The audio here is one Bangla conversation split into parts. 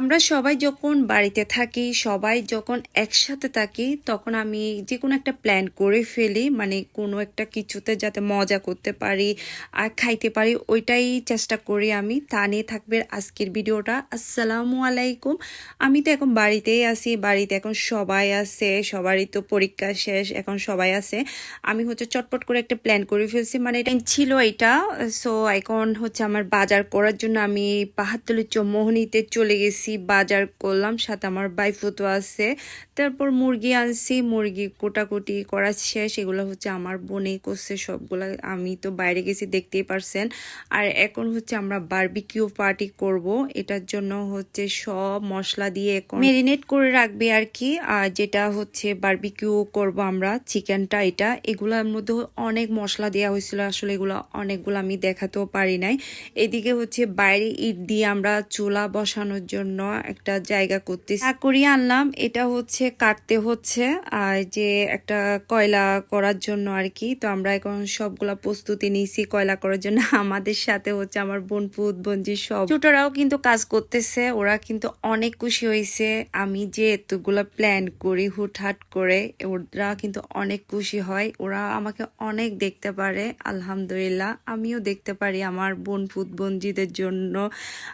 আমরা সবাই যখন বাড়িতে থাকি, সবাই যখন একসাথে থাকি, তখন আমি যে কোনো একটা প্ল্যান করে ফেলি মানে কোনো একটা কিছুতে যাতে মজা করতে পারি আর খাইতে পারি, ওইটাই চেষ্টা করি আমি। তা নিয়ে থাকবে আজকের ভিডিওটা। আসসালামু আলাইকুম। আমি তো এখন বাড়িতেই আছি, বাড়িতে এখন সবাই আছে, সবারই তো পরীক্ষা শেষ, এখন সবাই আছে। আমি হচ্ছে চটপট করে একটা প্ল্যান করে ফেলছি মানে এটা ছিল এটা। সো এখন হচ্ছে আমার বাজার করার জন্য আমি পাহাড়তলি চৌমোহনীতে চলে গেছি। বাজার করলাম, সাথে আমার বাইফুতো আছে। তারপর মুরগি আনছি, মুরগি কোটাকুটি করা শেষ, এগুলো হচ্ছে আমার বোনেই করছে সবগুলা। আমি তো বাইরে গেছি, দেখতেই পারছেন। আর এখন হচ্ছে আমরা বারবিকিউ পার্টি করব, এটার জন্য হচ্ছে সব মশলা দিয়ে এখন মেরিনেট করে রাখবে আর কি। আর যেটা হচ্ছে বারবিকিউ করব আমরা, চিকেনটা, এটা, এগুলোর মধ্যে অনেক মশলা দেওয়া হয়েছিল, আসলে এগুলো অনেকগুলো আমি দেখাতেও পারি নাই। এদিকে হচ্ছে বাইরে ইট দিয়ে আমরা চুলা বসানোর জন্য একটা জায়গা করতেছি। করিয়ে আনলাম, এটা হচ্ছে কাটতে হচ্ছে, আর যে একটা কয়লা করার জন্য আর কি, তো আমরা এখন সবগুলা প্রস্তুতি নিয়েছি কয়লা করার জন্য। আমাদের সাথে হচ্ছে আমার বোনপুত বোনজি সব। ছোটরাও কিন্তু কাজ করতেছে, ওরা কিন্তু অনেক খুশি হয়েছে। আমি যে এতগুলা প্ল্যান করি, হুটহাট করে, ওরা কিন্তু অনেক খুশি হয়। ওরা আমাকে অনেক দেখতে পারে, আলহামদুলিল্লাহ। আমিও দেখতে পারি আমার বোন পুত, বোনজিদের জন্য।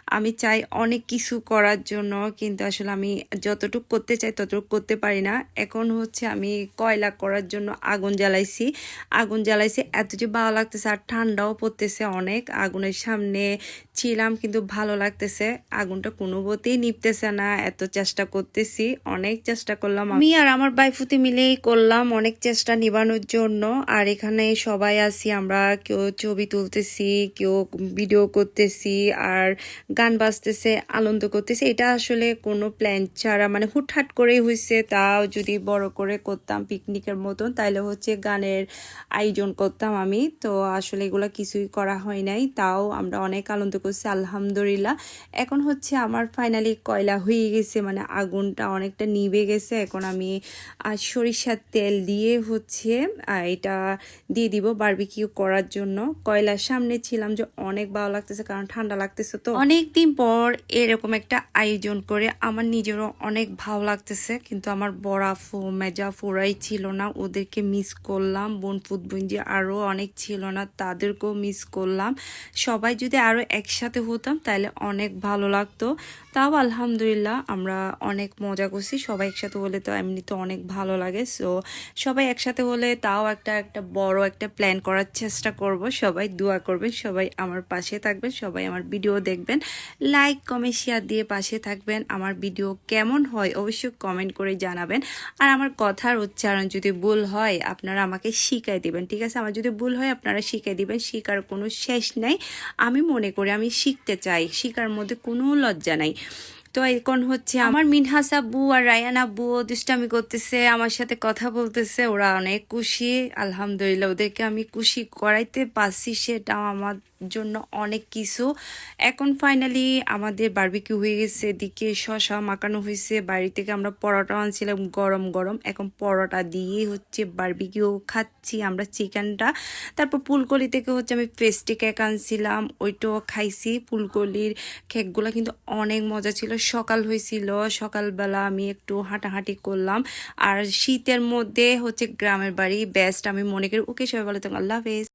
আমি চাই অনেক কিছু করার জন্য কিন্তু আসলে আমি যতটুকু করতে চাই ততটুকু করতে পারি না। এখন হচ্ছে আমি কয়লা করার জন্য আগুন জ্বালাইছি। আগুন জ্বালাইছি, এত যে ভালো লাগতেছে আর ঠান্ডাও পড়তেছে অনেক। আগুনের সামনে ছিলাম কিন্তু ভালো লাগতেছে। আগুনটা কোনো মতেই নিপতেছে না, এত চেষ্টা করতেছি, অনেক চেষ্টা করলাম। আমি আর আমার বাইফুতি মিলেই করলাম অনেক চেষ্টা নিবানোর জন্য। আর এখানে সবাই আছি, আমরা কেউ ছবি তুলতেছি, কেউ ভিডিও করতেছি, আর গান বাজতেছে, আনন্দ করতেছি। এটা আসলে কোনো প্ল্যান ছাড়া মানে হুটহাট করেই হয়েছে তাও যদি বড় করে করতাম পিকনিকের মতন, তাইলে হচ্ছে গানের আয়োজন করতাম আমি। তো আসলে এগুলো কিছুই করা হয় নাই, তাও আমরা অনেক আনন্দ করছি, আলহামদুলিল্লাহ। এখন হচ্ছে আমার ফাইনালি কয়লা হয়ে গেছে মানে আগুনটা অনেকটা নিভে গেছে, এখন আমি সরিষার তেল দিয়ে হচ্ছে এটা দিয়ে দিব বারবিকিউ করার জন্য। কয়লার সামনে ছিলাম যে অনেক ভালো লাগতেছে, কারণ ঠান্ডা লাগতেছে তো। অনেক দিন পর এরকম একটা আয়োজন করে আমার নিজেরও অনেক ভালো লাগতেছে। কিন্তু আমার বড়াফু মেজা ওরাই ছিল না। ওদেরকে মিস করলাম। বোন ফুটবুঞ্জি আরও অনেক ছিল না। তাদেরকেও মিস করলাম। সবাই যদি আরও একসাথে হতাম তাহলে অনেক ভালো লাগতো। তাও আলহামদুলিল্লাহ আমরা অনেক মজা করছি। সবাই একসাথে হলে তো এমনিতে অনেক ভালো লাগে। সো সবাই একসাথে হলে তাও একটা একটা বড় একটা প্ল্যান করার চেষ্টা করব। সবাই দোয়া করবেন, সবাই আমার পাশে থাকবেন, সবাই আমার ভিডিও দেখবেন। লাইক কমেন্ট শেয়ার দিয়ে পাশে থাকবেন। আমার ভিডিও কেমন হয় অবশ্যই কমেন্ট করে জানাবেন। আর আমার কথার উচ্চারণ যদি ভুল হয়, আপনারা আমাকে শিখাই দেবেন, ঠিক আছে? আমার যদি ভুল হয়, আপনারা শিখাই দিবেন। শিকার কোনো শেষ নাই। আমি মনে করি আমি শিখতে চাই। শিকার মধ্যে কোনো লজ্জা নাই। তো এখন হচ্ছে আমার মিনহাস আব্বু আর রায়ান আব্বুও দুষ্টামি করতেছে আমার সাথে কথা বলতেছে ওরা অনেক খুশি আলহামদুলিল্লাহ ওদেরকে আমি খুশি করাইতে পারছি সেটাও আমার জন্য অনেক কিছু। এখন ফাইনালি আমাদের বারবিকিউ হয়ে গেছে এদিকে শশা মাখানো হয়েছে বাড়ি থেকে আমরা পরোটা আনছিলাম গরম গরম। এখন পরোটা দিয়ে হচ্ছে বারবিকিউ খাচ্ছি আমরা চিকেনটা। তারপর ফুলকলি থেকে হচ্ছে আমি পেস্টি কেক আনছিলাম ওইটাও খাইছি। ফুলকলির কেকগুলো কিন্তু অনেক মজা ছিল সকাল হয়েছিল, সকালবেলা আমি একটু হাঁটাহাঁটি করলাম। আর শীতের মধ্যে হচ্ছে গ্রামের বাড়ি বেস্ট আমি মনে করি। ওকে সবাই বলে তো আল্লাহ হাফেজ।